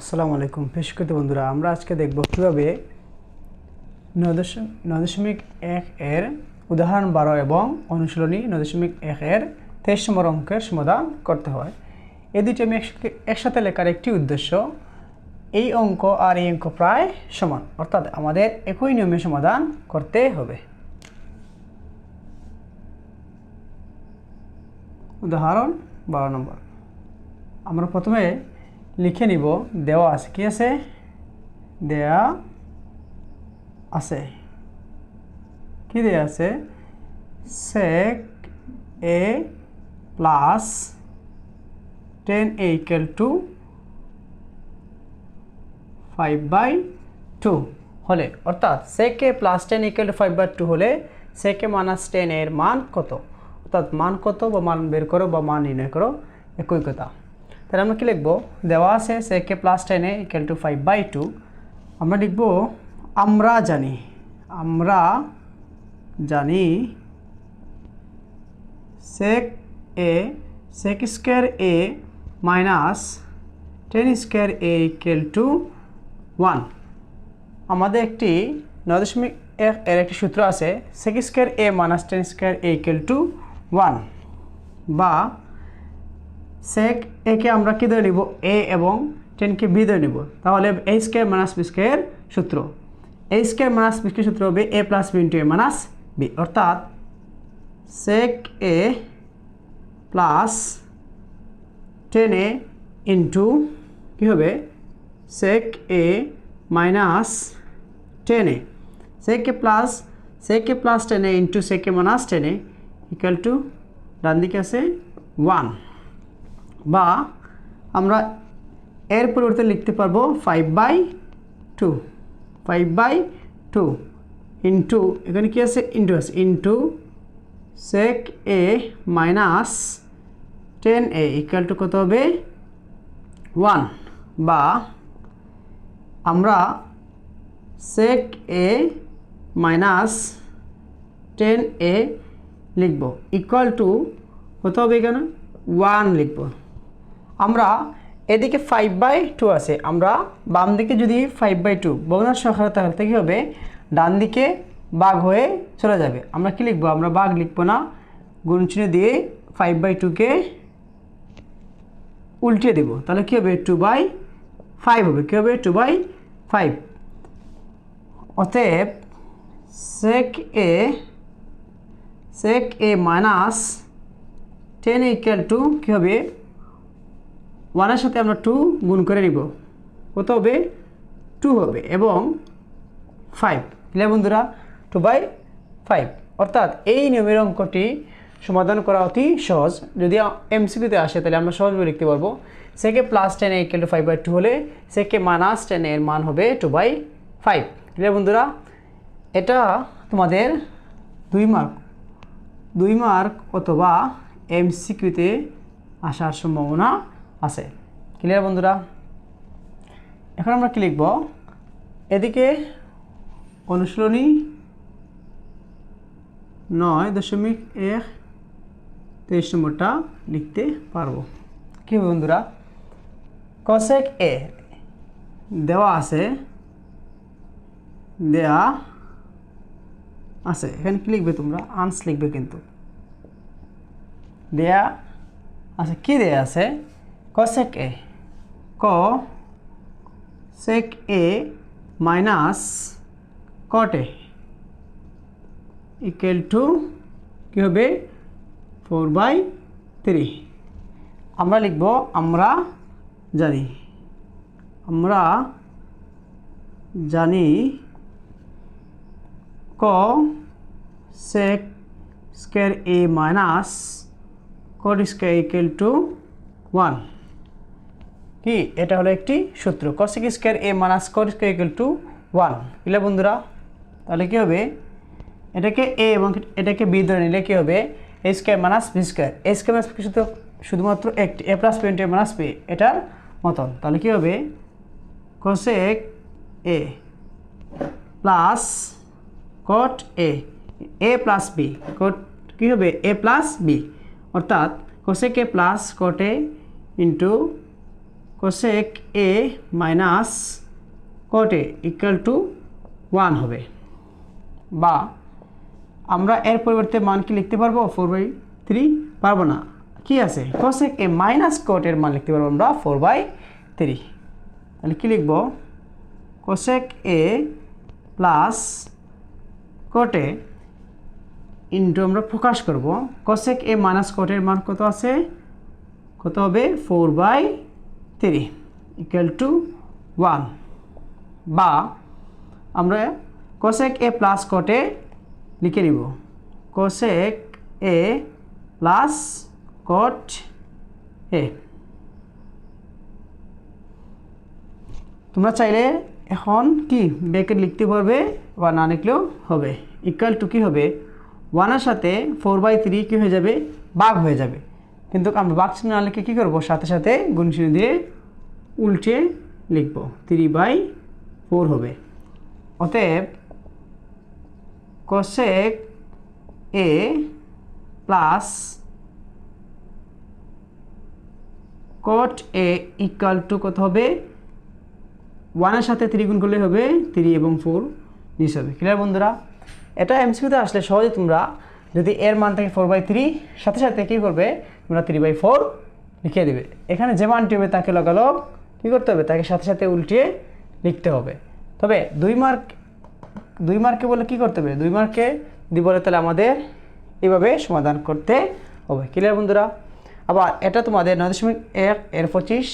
আসসালামু আলাইকুম। পেশকৃত বন্ধুরা, আমরা আজকে দেখব কীভাবে নয় দশম নয় দশমিক এক এর উদাহরণ বারো এবং অনুশীলনী নয় দশমিক এক এর তেইশ নম্বর অঙ্কের সমাধান করতে হয়। এই দুটি আমি একসাথে লেখার একটি উদ্দেশ্য, এই অঙ্ক আর এই অঙ্ক প্রায় সমান, অর্থাৎ আমাদের একই নিয়মে সমাধান করতে হবে। উদাহরণ বারো নম্বর। আমরা প্রথমে লিখে নিব, দেওয়া আছে, কি আছে? দেয়া আছে। কি দেয়া আছে? Sec A plus tan A equal to five by two হলে, অর্থাৎ sec plus tan equal to five by two হলে সেক মাইনাস টেন এর মান কত? অর্থাৎ মান কত বা মান বের করো বা মান নির্ণয় করো, একই কথা। তাহলে আমরা কী লিখব? দেওয়া আছে sec A plus tan A equal to five by two আমরা লিখব, আমরা জানি আমরা জানি sec A sec square A minus tan square A equal to one আমাদের একটি নয় দশমিক এক এর একটি সূত্র আছে sec square A minus tan square A equal to one বা সেক একে আমরা কী ধরে নিব? এ এবং টেনকে বি ধরে নিব। তাহলে A square minus B square সূত্র। A square minus B square সূত্র হবে A plus B into A minus B অর্থাৎ sec A plus tan A into কী হবে? Sec A minus tan A sec A plus sec A plus tan A into sec A minus tan A equal to ডান দিকে আছে one বা আমরা এর পরিবর্তে লিখতে পারব five by two five by two into এখানে কি আছে? ইন্টু আছে। Into sec A minus tan A equal to কত হবে? ওয়ান বা আমরা সেক এ মাইনাস টেন এ লিখব। ইকুয়াল টু কত হবে এখানে? ওয়ান লিখব। আমরা এদিকে ফাইভ বাই টু আছে। আমরা বাম দিকে যদি ফাইভ বাই টু বগুনার সহায়তা তাহলে কী হবে? ডান দিকে বাঘ হয়ে চলে যাবে। আমরা কি লিখব? আমরা বাঘ লিখব না। গুণচিহ্ন দিয়ে ফাইভ বাই টুকে উল্টিয়ে দেব। তাহলে কী হবে? টু বাই ফাইভ হবে। কী হবে? টু বাই ফাইভ অতএব sec A sec A minus tan equal to কী হবে? ওয়ানের সাথে আমরা টু গুণ করে নিব। কত হবে? টু হবে এবং ফাইভ ক্লিয়ার বন্ধুরা টু বাই ফাইভ অর্থাৎ এই নিয়মের অঙ্কটি সমাধান করা অতি সহজ। যদি এমসিকিউতে আসে, তাহলে আমরা সহজভাবে লিখতে পারব। Sec A plus tan A to five by two হলে সেকে মাইনাস টেন এর মান হবে টু বাই ফাইভ ক্লিয়ার বন্ধুরা, এটা তোমাদের দুই মার্ক দুই মার্ক অথবা এমসিকিউতে আসার সম্ভাবনা আছে। ক্লিয়ার বন্ধুরা? এখন আমরা কি লিখব? এদিকে অনুশীলনী নয় দশমিক এক তেইশ নম্বরটা লিখতে পারব। কী হবে বন্ধুরা? কসেক এ দেওয়া আছে। দেয়া আছে। এখানে কি লিখবে তোমরা? আনস লিখবে কিন্তু। দেয়া আছে। কি দেয়া আছে? Cosec A cosec A minus cot A equal to কী হবে? ফোর বাই থ্রি আমরা লিখব, আমরা জানি। আমরা জানি cosec square A minus cot square equal to one কি? এটা হলো একটি সূত্র। Cosec square A minus cot square equal to one বুঝলে বন্ধুরা, তাহলে কী হবে? এটাকে এ এবং এটাকে বি ধরে নিলে কী হবে? A square minus B square A square minus শুধু, শুধুমাত্র একটি A plus P A minus P এটার মতন। তাহলে কী হবে? Cosec A plus cot A A plus B cot কী হবে? এ প্লাস বি অর্থাৎ cosec A plus cot A into cosec A minus cot A equal to one হবে। বা আমরা এর পরিবর্তে মান কি লিখতে পারব? ফোর বাই থ্রি পারব না। কি আছে? কোসেক এ মাইনাস কোটের মান লিখতে পারব আমরা ফোর বাই থ্রি তাহলে কী লিখব? Cosec A plus cot A into আমরা প্রকাশ করব। কোসেক এ মাইনাস কোটের মান কত আছে? কত হবে? Four by three equal to one বা আমরা cosec A plus cot A লিখে নিব। Cosec A plus cot A তোমরা চাইলে এখন কি ব্রেকেট লিখতে পারবে বা না লিখলেও হবে। ইকুয়াল টু কী হবে? ওয়ানের সাথে ফোর বাই থ্রি কী হয়ে যাবে? বাঘ হয়ে যাবে। কিন্তু আমরা বাঘ চিহ্ন না লিখে কী করব? সাথে সাথে গুণ চিহ্ন দিয়ে উল্টে লিখব। থ্রি বাই ফোর হবে। অতএব cosec A plus cot A equal to কত হবে? ওয়ানের সাথে থ্রি গুণ করলে হবে থ্রি এবং ফোর নিচ হবে। ক্লিয়ার বন্ধুরা? এটা এমসিকিউতে আসলে সহজে তোমরা যদি এর মান থাকে ফোর বাই থ্রি সাথে সাথে কী করবে? তোমরা থ্রি বাই ফোর লিখে দেবে। এখানে যে মানটি হবে তাকে লগালগ কী করতে হবে? তাকে সাথে সাথে উল্টিয়ে লিখতে হবে। তবে দুই মার্ক দুই মার্কে বলে কি করতে হবে? দুই মার্কে যদি বলে তাহলে আমাদের এইভাবে সমাধান করতে হবে। ক্লিয়ার বন্ধুরা? আবার এটা তোমাদের নয় দশমিক এক, এর পঁচিশ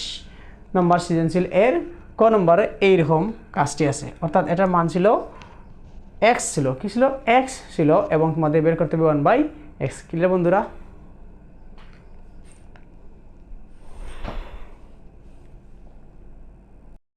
নম্বর সৃজনশীল, এর ক নম্বরে এইরকম কাজটি আছে। অর্থাৎ এটার মান ছিল এক্স ছিল, কী ছিল? এক্স ছিল এবং তোমাদের বের করতে হবে ওয়ান বাই এক্স ক্লিয়ার বন্ধুরা?